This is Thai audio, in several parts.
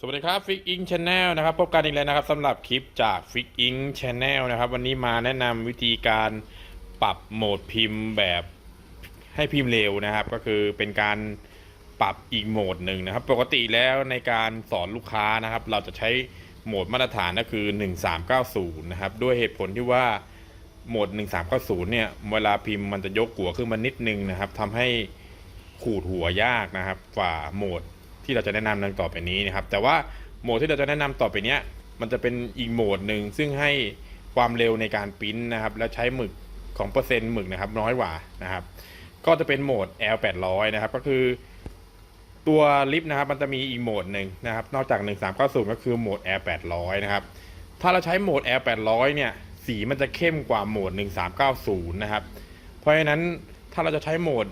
สวัสดีครับฟิกอิงชาแนลนะครับพบกันอีกแล้วนะครับสำหรับคลิปจากฟิกอิงชาแนลนะครับวันนี้มาแนะนำวิธีการปรับโหมดพิมพ์แบบให้พิมพ์เร็วนะครับ ก็คือเป็นการปรับอีกโหมดหนึ่งนะครับ ปกติแล้วในการสอนลูกค้านะครับ เราจะใช้โหมดมาตรฐานก็คือ 1390 นะครับ ด้วยเหตุผลที่ว่าโหมด 1390 เนี่ยเวลาพิมพ์มันจะยกหัวขึ้นมานิดนึงนะครับทำให้ขูดหัวยากนะครับกว่าโหมด ที่เราจะแนะนำดังต่อไปนี้นะครับ แต่ว่าโหมดที่เราจะแนะนำต่อไปนี้มันจะเป็นอีกโหมดหนึ่งซึ่งให้ความเร็วในการปริ้นนะครับ และใช้หมึกของเปอร์เซ็นต์หมึกนะครับ น้อยกว่านะครับ ก็จะเป็นโหมด L 800นะครับ ก็คือตัวลิฟต์นะครับ มันจะมีอีกโหมดหนึ่งนะครับ นอกจาก 1390 ก็คือโหมด L 800นะครับ ถ้าเราใช้โหมด L 800เนี่ยสีมันจะเข้มกว่าโหมด 1390 นะครับ เพราะฉะนั้นถ้าเราจะใช้โหมด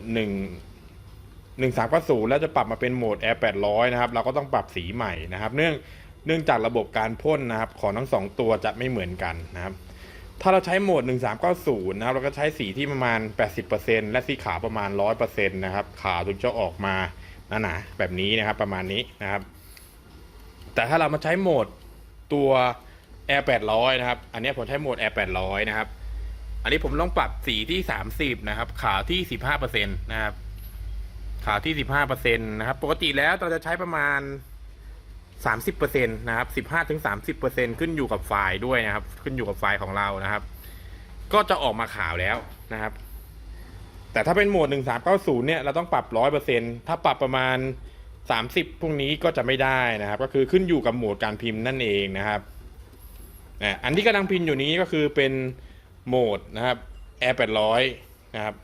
1หนึ่งสามก็ศูนย์แล้วจะปรับมาเป็นโหมด Air 800 นะครับ เราก็ต้องปรับสีใหม่นะครับ เนื่องเนื่องจากระบบการพ่นนะครับ ของทั้งสองตัวจะไม่เหมือนกันนะครับ ถ้าเราใช้โหมด 1390 นะครับ เราก็ใช้สีที่ประมาณ 80%และสีขาวประมาณ 100%นะครับ ขาวถึงจะออกมาหนาๆแบบนี้นะครับ ประมาณนี้นะครับ แต่ถ้าเรามาใช้โหมดตัว Air 800 นะครับ อันนี้ผมใช้โหมด Air 800 นะครับ อันนี้ผมต้องปรับสีที่ 30 นะครับ ขาวที่ 15%นะครับ ขาวที่สิบห้าเปอร์เซ็นตนะครับ ปกติแล้วเราจะใช้ประมาณสามสิบเปอร์เซ็นตนะครับสิบห้าถึงสามสิบเปอร์เซ็นขึ้นอยู่กับไฟล์ด้วยนะครับ ขึ้นอยู่กับไฟล์ของเรานะครับ ก็จะออกมาขาวแล้วนะครับ แต่ถ้าเป็นโหมดหนึ่งสามเก้าศูนย์เนี่ยเราต้องปรับร้อยเปอร์เซ็นตถ้าปรับประมาณสามสิบพวกนี้ก็จะไม่ได้นะครับ ก็คือขึ้นอยู่กับโหมดการพิมพ์นั่นเองนะครับอันที่กำลังพิมพ์อยู่นี้ก็คือเป็นโหมดนะครับ Air 800 นะครับ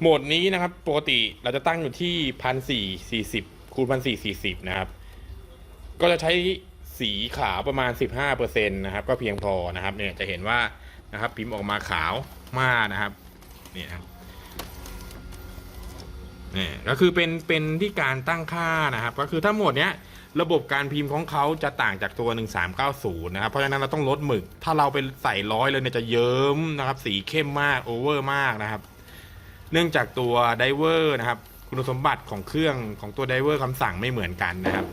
โหมดนี้นะครับ ปกติเราจะตั้งอยู่ที่พันสี่สี่สิบคูณพันสี่สี่สิบนะครับ ก็จะใช้สีขาวประมาณสิบห้าเปอร์เซ็นต์นะครับ ก็เพียงพอนะครับเนี่ยจะเห็นว่านะครับ พิมพ์ออกมาขาวมากนะครับนี่นะครับนี่ก็คือเป็นเป็นที่การตั้งค่านะครับ ก็คือถ้าหมดเนี้ยระบบการพิมพ์ของเขาจะต่างจากตัว 1390 นะครับ เพราะฉะนั้นเราต้องลดหมึก ถ้าเราไปใส่ร้อยเลยเนี่ยจะเยิ้มนะครับ สีเข้มมากโอเวอร์มากนะครับ เนื่องจากตัวไดเวอร์นะครับ คุณสมบัติของเครื่องของตัวไดเวอร์คำสั่งไม่เหมือนกันนะครับ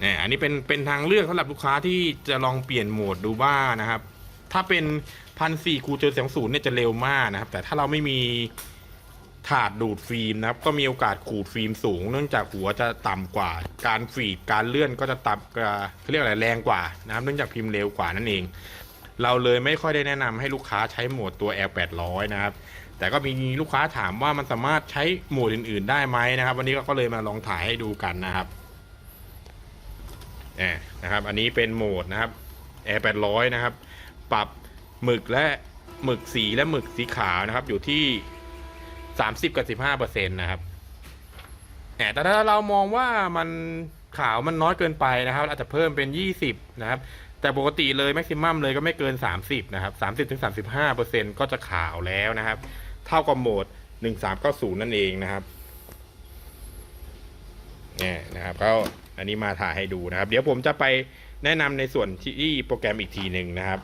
เนี่ยอันนี้เป็นเป็นทางเลือกสำหรับลูกค้าที่จะลองเปลี่ยนโหมดดูบ้างนะครับ ถ้าเป็นพันสี่คูเจอสียงศูนย์เนี่ยจะเร็วมากนะครับ แต่ถ้าเราไม่มีถาดดูดฟิล์มนะครับ ก็มีโอกาสขูดฟิล์มสูง เนื่องจากหัวจะต่ำกว่า การฟีดการเลื่อนก็จะต่ำเขาเรียกอะไรแรงกว่านะครับเนื่องจากพิมพ์เร็วกว่านั่นเอง เราเลยไม่ค่อยได้แนะนำให้ลูกค้าใช้โหมดตัว L 800 นะครับ แต่ก็มีลูกค้าถามว่ามันสามารถใช้โหมดอื่น ๆ ได้ไหมนะครับ วันนี้ก็เลยมาลองถ่ายให้ดูกันนะครับแอบนะครับ อันนี้เป็นโหมดนะครับ Air 800นะครับ ปรับหมึกและหมึกสีและหมึกสีขาวนะครับ อยู่ที่30กับ15เปอร์เซ็นต์นะครับแต่ถ้าเรามองว่ามันขาวมันน้อยเกินไปนะครับอาจจะเพิ่มเป็น20นะครับ แต่ปกติเลยแม็กซิมัมเลยก็ไม่เกิน30นะครับ30ถึง35เปอร์เซ็นต์ก็จะขาวแล้วนะครับ เท่ากับโหมด 1390 นั่นเองนะครับเนี่ยนะครับก็อันนี้มาถ่ายให้ดูนะครับ เดี๋ยวผมจะไปแนะนำในส่วนที่โปรแกรมอีกทีหนึ่งนะครับ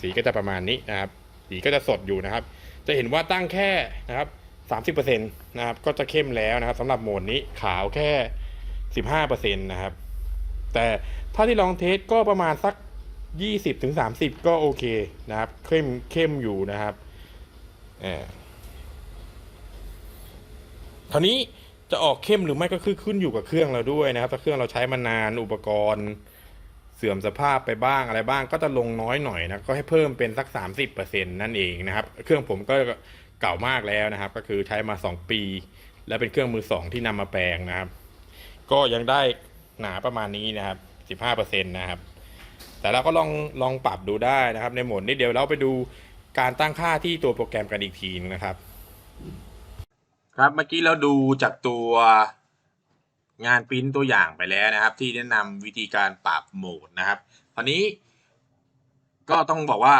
สีก็จะประมาณนี้นะครับ สีก็จะสดอยู่นะครับ จะเห็นว่าตั้งแค่นะครับ30%นะครับ ก็จะเข้มแล้วนะครับสำหรับโหมดนี้ขาวแค่ 15%นะครับ แต่ถ้าที่ลองเทสก็ประมาณสัก 20ถึง30 ก็โอเคนะครับ เข้มเข้มอยู่นะครับ ออคราวนี้จะออกเข้มหรือไม่ก็คือขึ้นอยู่กับเครื่องเราด้วยนะครับ ถ้าเครื่องเราใช้มานานอุปกรณ์ เสื่อมสภาพไปบ้างอะไรบ้างก็จะลงน้อยหน่อยนะก็ให้เพิ่มเป็นสัก 30%นั่นเองนะครับ เครื่องผมก็เก่ามากแล้วนะครับ ก็คือใช้มา 2 ปี และเป็นเครื่องมือสองที่นำมาแปลงนะครับ ก็ยังได้หนาประมาณนี้นะครับ 15%นะครับ แต่เราก็ลองลองปรับดูได้นะครับ ในโหมดนี้เดี๋ยวเราไปดู การตั้งค่าที่ตัวโปรแกรมกันอีกทีนึงนะครับ ครับเมื่อกี้เราดูจากตัวงานปริ้นตัวอย่างไปแล้วนะครับ ที่แนะนำวิธีการปรับโหมดนะครับคราวนี้ก็ต้องบอกว่า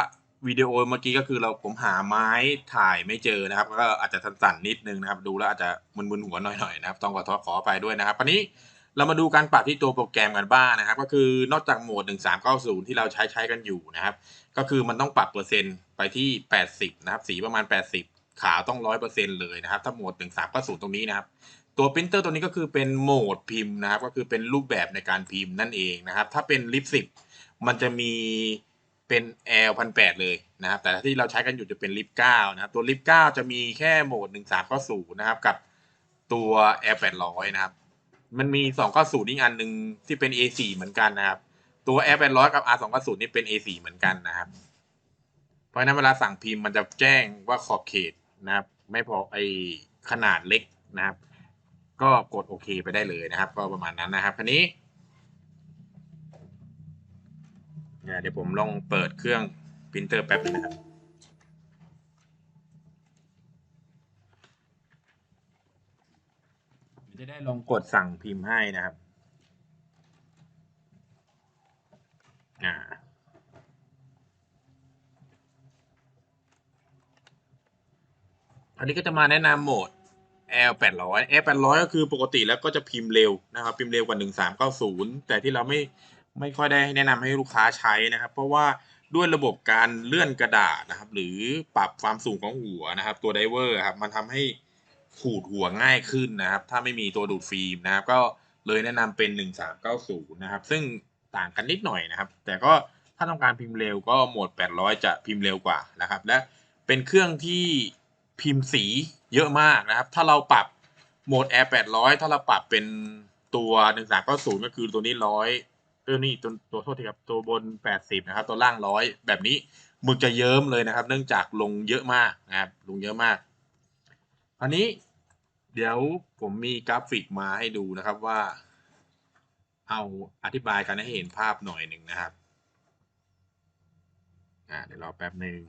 วิดีโอเมื่อกี้ก็คือเราผมหาไม้ถ่ายไม่เจอนะครับ ก็อาจจะสั่นๆนิดนึงนะครับ ดูแล้วอาจจะมึนๆหัวหน่อยๆนะครับ ต้องขอโทษขออภัยด้วยนะครับคราวนี้ เรามาดูการปรับที่ตัวโปรแกรมกันบ้างนะครับ ก็คือนอกจากโหมด 1390 ที่เราใช้ใช้กันอยู่นะครับ ก็คือมันต้องปรับเปอร์เซ็นต์ไปที่ 80 นะครับ สีประมาณ 80 ขาวต้อง 100%เลยนะครับ ถ้าโหมด 1390 ตรงนี้นะครับ ตัวปรินเตอร์ตัวนี้ก็คือเป็นโหมดพิมพ์นะครับ ก็คือเป็นรูปแบบในการพิมพ์นั่นเองนะครับ ถ้าเป็นลิปสิบมันจะมีเป็น L พันแปดเลยนะครับ แต่ที่เราใช้กันอยู่จะเป็นลิปเก้านะครับ ตัวลิปเก้าจะมีแค่โหมดหนึ่งสามก็ศูนะครับ กับตัว L แปดร้อยนะครับ มันมีสองก็ศูนย์อีกอันหนึ่งที่เป็น A4 เหมือนกันนะครับ ตัว L แปดร้อยกับ R สองก็ศูนย์นี่เป็น A4 เหมือนกันนะครับ เพราะฉะนั้นเวลาสั่งพิมพ์มันจะแจ้งว่าขอบเขตนะครับ ไม่พอไอขนาดเล็กนะครับ ก็กดโอเคไปได้เลยนะครับ ก็ประมาณนั้นนะครับคันนี้เนี่ยเดี๋ยวผมลองเปิดเครื่องปรินเตอร์แป๊บนึงนะครับ จะได้ ลองกดสั่งพิมพ์ให้นะครับอ่าอันนี้ก็จะมาแนะนำโหมด L 8 0 0 L 8 0 0ก็คือปกติแล้วก็จะพิมพ์เร็วนะครับ พิมพ์เร็วกว่า 1390 แต่ที่เราไม่ไม่ค่อยได้แนะนำให้ลูกค้าใช้นะครับ เพราะว่าด้วยระบบการเลื่อนกระดาษนะครับ หรือปรับความสูงของหัวนะครับ ตัวไดเวอร์ครับมันทำให้ ขูดหัวง่ายขึ้นนะครับ ถ้าไม่มีตัวดูดฟิล์มนะครับ ก็เลยแนะนำเป็น 1390 นะครับ ซึ่งต่างกันนิดหน่อยนะครับ แต่ก็ถ้าต้องการพิมพ์เร็วก็โหมด 800 จะพิมพ์เร็วกว่านะครับ และเป็นเครื่องที่พิมพ์สีเยอะมากนะครับ ถ้าเราปรับโหมด Air 800 ถ้าเราปรับเป็นตัว 1390 ก็คือตัวนี้ร้อยเออนี่ตัวตัวโทษทีครับตัวบน 80 นะครับ ตัวล่างร้อยแบบนี้หมึกจะเยิ้มเลยนะครับ เนื่องจากลงเยอะมากนะครับ ลงเยอะมากอันนี้ เดี๋ยวผมมีกราฟิกมาให้ดูนะครับว่า เอาอธิบายกันให้เห็นภาพหน่อยหนึ่งนะครับอ่าเดี๋ยวรอแป๊บหนึ่ง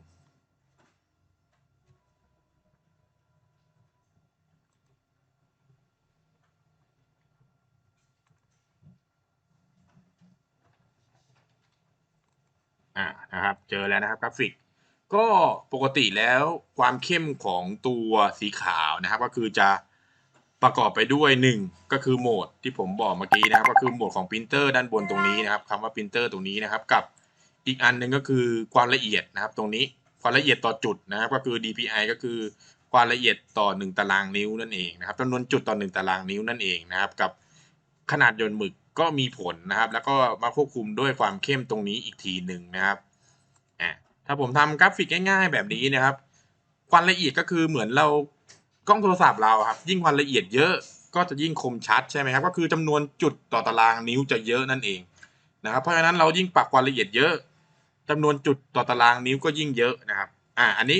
อ่านะครับ เจอแล้วนะครับกราฟิกก็ปกติแล้วความเข้มของตัวสีขาวนะครับ ก็คือจะ ประกอบไปด้วยหนึ่งก็คือโหมดที่ผมบอกเมื่อกี้นะครับ ก็คือโหมดของปรินเตอร์ด้านบนตรงนี้นะครับคำว่าปรินเตอร์ตรงนี้นะครับ กับอีกอันหนึ่งก็คือความละเอียดนะครับ ตรงนี้ความละเอียดต่อจุดนะครับก็คือ DPI ก็คือความละเอียดต่อหนึ่งตารางนิ้วนั่นเองนะครับจำนวนจุดต่อหนึ่งตารางนิ้วนั่นเองนะครับ กับขนาดยนต์หมึกก็มีผลนะครับ แล้วก็มาควบคุมด้วยความเข้มตรงนี้อีกทีหนึ่งนะครับอ่าถ้าผมทำกราฟิกง่าย ๆ แบบนี้นะครับ ความละเอียดก็คือเหมือนเรา กล้องโทรศัพท์เราครับ ยิ่งความละเอียดเยอะก็จะยิ่งคมชัดใช่ไหมครับ ก็คือจำนวนจุดต่อตารางนิ้วจะเยอะนั่นเองนะครับ เพราะฉะนั้นเรายิ่งปรับความละเอียดเยอะจำนวนจุดต่อตารางนิ้วก็ยิ่งเยอะนะครับอ่าอันนี้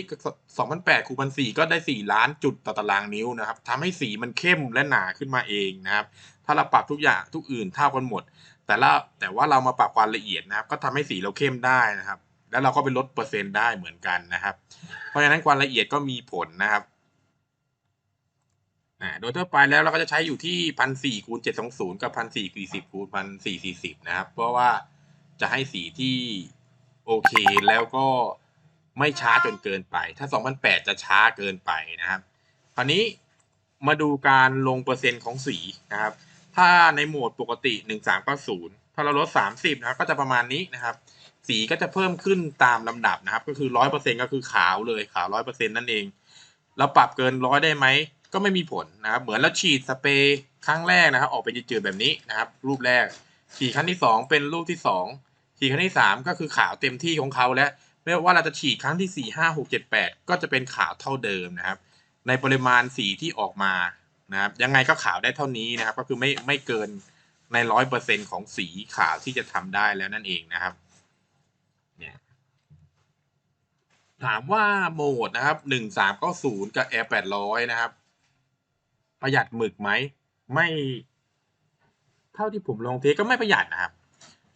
2008คูณพันสี่ก็ได้ 4 ล้านจุดต่อตารางนิ้วนะครับทำให้สีมันเข้มและหนาขึ้นมาเองนะครับ ถ้าเราปรับทุกอย่างทุกอื่นเท่ากันหมด แต่ละแต่ว่าเรามาปรับความละเอียดนะครับ ก็ทำให้สีเราเข้มได้นะครับ แล้วเราก็ไปลดเปอร์เซ็นต์ได้เหมือนกันนะครับ เพราะฉะนั้นความละเอียดก็มีผลนะครับ อ่าโดยทั่วไปแล้วเราก็จะใช้อยู่ที่พันสี่คูณเจ็ดสองศูนย์กับพันสี่สี่สิบคูณพันสี่สี่สิบนะครับ เพราะว่าจะให้สีที่โอเคแล้วก็ไม่ช้าจนเกินไป ถ้าสองพันแปดจะช้าเกินไปนะครับ คราวนี้มาดูการลงเปอร์เซ็นต์ของสีนะครับ ถ้าในโหมดปกติหนึ่งสามก็ศูนย์ถ้าเราลดสามสิบนะครับ ก็จะประมาณนี้นะครับ สีก็จะเพิ่มขึ้นตามลำดับนะครับ ก็คือร้อยเปอร์เซ็นก็คือขาวเลยขาวร้อยเปอร์เซ็นนั่นเอง เราปรับเกินร้อยได้ไหม ก็ไม่มีผลนะครับ เหมือนเราฉีดสเปรย์ครั้งแรกนะครับ ออกเป็นจืดๆแบบนี้นะครับ รูปแรก ฉีดครั้งที่สองเป็นรูปที่สองฉีดครั้งที่สามก็คือขาวเต็มที่ของเขาแล้วไม่ว่าเราจะฉีดครั้งที่สี่ห้าหกเจ็ดแปดก็จะเป็นขาวเท่าเดิมนะครับ ในปริมาณสีที่ออกมานะครับ ยังไงก็ขาวได้เท่านี้นะครับ ก็คือไม่ไม่เกินในร้อยเปอร์เซ็นของสีขาวที่จะทำได้แล้วนั่นเองนะครับเนี่ยถามว่าโหมดนะครับหนึ่งสามก็ศูนย์กับ Air แปดร้อยนะครับ ประหยัดหมึกไหมไม่ เท่าที่ผมลองเทสก็ไม่ประหยัดนะครับ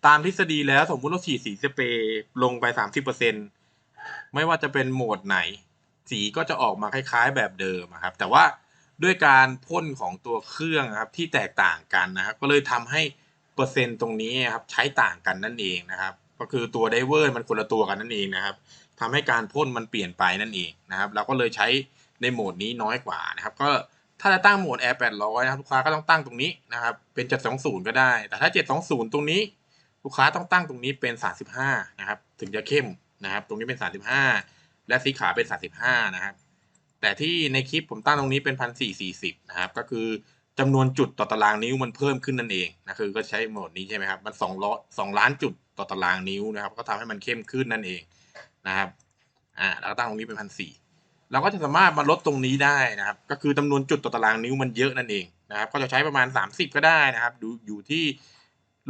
ตามทฤษฎีแล้วสมมุติเราฉีดสีสเปรย์ลงไปสามสิบเปอร์เซ็นไม่ว่าจะเป็นโหมดไหน สีก็จะออกมาคล้าย ๆ แบบเดิมครับ แต่ว่าด้วยการพ่นของตัวเครื่องครับที่แตกต่างกันนะครับ ก็เลยทำให้เปอร์เซ็นต์ตรงนี้ครับใช้ต่างกันนั่นเองนะครับ ก็คือตัวไดเวอร์มันคนละตัวกันนั่นเองนะครับทำให้การพ่นมันเปลี่ยนไปนั่นเองนะครับเราก็เลยใช้ในโหมดนี้น้อยกว่านะครับ ก็ ถ้าจะตั้งโหมด Air 800นะครับลูกค้าก็ต้องตั้งตรงนี้นะครับเป็น720 ก็ได้ แต่ถ้า 720 ตรงนี้ ลูกค้าต้องตั้งตรงนี้เป็น 35 นะครับ ถึงจะเข้มนะครับ ตรงนี้เป็น 35 และสีขาวเป็น 35 นะครับ แต่ที่ในคลิปผมตั้งตรงนี้เป็น 1440 นะครับ ก็คือจำนวนจุดต่อตารางนิ้วมันเพิ่มขึ้นนั่นเองนะคือก็ใช้โหมดนี้ใช่ไหมครับ มันสองล้อสองล้านจุดต่อตารางนิ้วนะครับ ก็ทำให้มันเข้มขึ้นนั่นเองนะครับ อ่าแล้วก็ตั้งตรงนี้เป็นพันสี่ เราก็จะสามารถมาลดตรงนี้ได้นะครับ ก็คือจำนวนจุดต่อตารางนิ้วมันเยอะนั่นเองนะครับ ก็จะใช้ประมาณ 30 ก็ได้นะครับดูอยู่ที่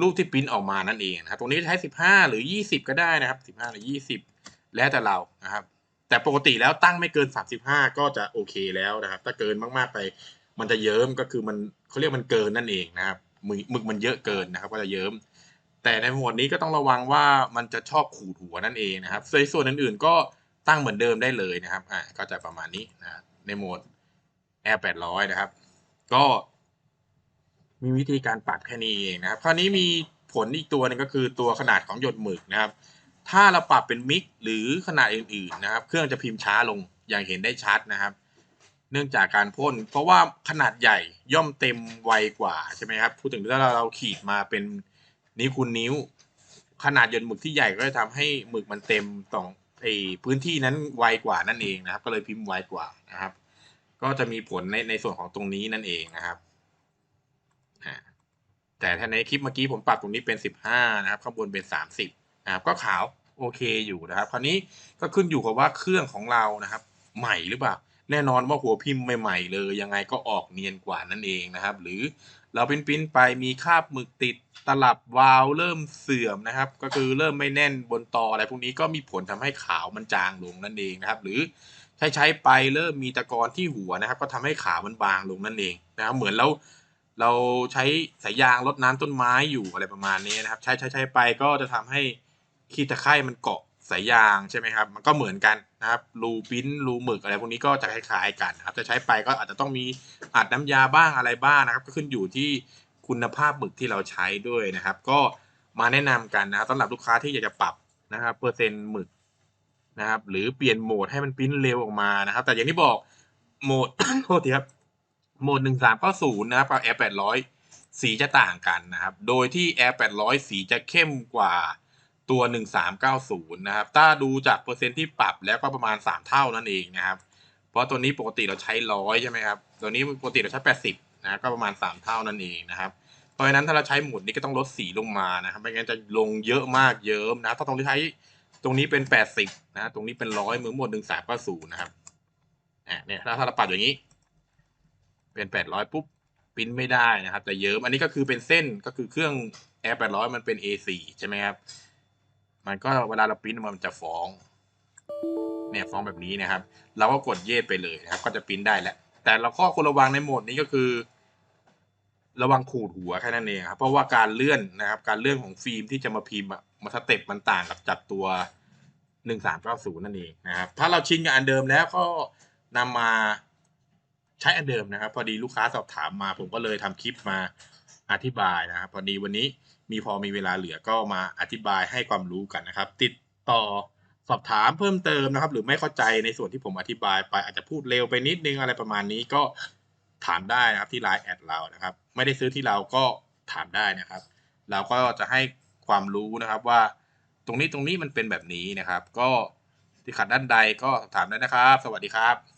รูปที่ปริ้นออกมานั่นเองนะครับ ตรงนี้ใช้ 15 หรือ 20 ก็ได้นะครับ 15 หรือ 20 แล้วแต่เรานะครับ แต่ปกติแล้วตั้งไม่เกิน 35 ก็จะโอเคแล้วนะครับ ถ้าเกินมากๆไป มันจะเยิ้มก็คือมันเขาเรียกมันเกินนั่นเองนะครับหมึกมึกมันเยอะเกินนะครับ ก็จะเยิ้มแต่ในหมวดนี้ก็ต้องระวังว่ามันจะชอบขูดหัวนั่นเองนะครับส่วนส่วนอื่นๆก็ ตั้งเหมือนเดิมได้เลยนะครับอ่าก็จะประมาณนี้นะในโหมด Air 800 นะครับ ก็มีวิธีการปรับแค่นี้เองนะครับ คราวนี้มีผลอีกตัวหนึงก็คือตัวขนาดของหยดหมึกนะครับ ถ้าเราปรับเป็นมิกหรือขนาดอื่นๆนะครับ เครื่องจะพิมพ์ช้าลงอย่างเห็นได้ชัดนะครับ เนื่องจากการพ่น เพราะว่าขนาดใหญ่ย่อมเต็มไวกว่าใช่ไหมครับ พูดถึงถ้าเราขีดมาเป็นนิ้วคูณนิ้ว ขนาดหยดหมึกที่ใหญ่ก็จะทำให้หมึกมันเต็มตรง ไอพื้นที่นั้นไวกว่านั่นเองนะครับ ก็เลยพิมพ์ไวกว่านะครับ ก็จะมีผลในในส่วนของตรงนี้นั่นเองนะครับแต่ถ้าในคลิปเมื่อกี้ผมปรับตรงนี้เป็นสิบห้านะครับ ข้างบนเป็นสามสิบนะครับ ก็ขาวโอเคอยู่นะครับ คราวนี้ก็ขึ้นอยู่กับว่าเครื่องของเรานะครับ ใหม่หรือเปล่าแน่นอนว่าหัวพิมพ์ใหม่ๆเลย ยังไงก็ออกเนียนกว่านั่นเองนะครับ หรือ เราเป็นปิ้นไปมีคราบหมึกติดตลับวาล์วเริ่มเสื่อมนะครับ ก็คือเริ่มไม่แน่นบนตออะไรพวกนี้ก็มีผลทำให้ขาวมันจางลงนั่นเองนะครับ หรือใช้ใช้ไปเริ่มมีตะกอนที่หัวนะครับ ก็ทำให้ขาวมันบางลงนั่นเองนะครับ เหมือนเราเราใช้สายยางรดน้ำต้นไม้อยู่อะไรประมาณนี้นะครับ ใช้ใช้ใช้ไปก็จะทำให้ขี้ตะไคร่มันเกาะสายยางใช่ไหมครับ มันก็เหมือนกัน นะครับรูปิ้นรูหมึกอะไรพวกนี้ก็จะคล้ายๆกันนะครับจะใช้ไปก็อาจจะต้องมีอัดน้ำยาบ้างอะไรบ้างนะครับ ก็ขึ้นอยู่ที่คุณภาพหมึกที่เราใช้ด้วยนะครับ ก็มาแนะนำกันนะครับสำหรับลูกค้าที่อยากจะปรับนะครับเปอร์เซ็นต์หมึกนะครับ หรือเปลี่ยนโหมดให้มันปิ้นเร็วออกมานะครับ แต่อย่างที่บอกโหมดโทษทีครับโหมดหนึ่งสามเก้าศูนย์นะครับกับ Air แปดร้อยสีจะต่างกันนะครับ โดยที่ Air แปดร้อยสีจะเข้มกว่า ตัวหนึ่งสามเก้าศูนย์นะครับ ถ้าดูจากเปอร์เซ็นต์ที่ปรับแล้วก็ประมาณสามเท่านั่นเองนะครับ เพราะตัวนี้ปกติเราใช้ร้อยใช่ไหมครับ ตัวนี้ปกติเราใช้แปดสิบนะก็ประมาณสามเท่านั่นเองนะครับ เพราะฉะนั้นถ้าเราใช้หมดนี้ก็ต้องลดสีลงมานะครับ ไม่งั้นจะลงเยอะมากเยิ้มนะ ถ้าตรงที่ใช้ตรงนี้เป็นแปดสิบนะ ตรงนี้เป็นร้อยมือหมดหนึ่งสามก็ศูนย์นะครับเนี่ยถ้าถ้าเราปรับอย่างนี้ เป็นแปดร้อยปุ๊บปริ้นไม่ได้นะครับ แต่เยิ้มอันนี้ก็คือเป็นเส้นก็คือเครื่อง Air 800 มันเป็น A4 ใช่ไหมครับ มันก็เวลาเราปริ้นมันจะฟ้องเนี่ยฟ้องแบบนี้นะครับ เราก็กดเยสไปเลยนะครับ ก็จะปริ้นได้แล้วแต่เราข้อควรระวังในโหมดนี้ก็คือ ระวังขูดหัวแค่นั้นเองครับเพราะว่าการเลื่อนนะครับ การเลื่อนของฟิล์มที่จะมาพิมพ์อะมาสเต็ปมันต่างกับจัดตัว 1390 นั่นเองนะครับ ถ้าเราชินกับอันเดิมแล้วก็นำมาใช้อันเดิมนะครับ พอดีลูกค้าสอบถามมา ผมก็เลยทำคลิปมาอธิบายนะครับ พอดีวันนี้มีพอมีเวลาเหลือก็มาอธิบายให้ความรู้กันนะครับ ติดต่อสอบถามเพิ่มเติมนะครับ หรือไม่เข้าใจในส่วนที่ผมอธิบายไปอาจจะพูดเร็วไปนิดนึงอะไรประมาณนี้ก็ถามได้นะครับที่ไลน์แอดเรานะครับ ไม่ได้ซื้อที่เราก็ถามได้นะครับ เราก็จะให้ความรู้นะครับว่า ตรงนี้ตรงนี้มันเป็นแบบนี้นะครับ ก็ที่ขัดด้านใดก็สอบถามได้นะครับ สวัสดีครับ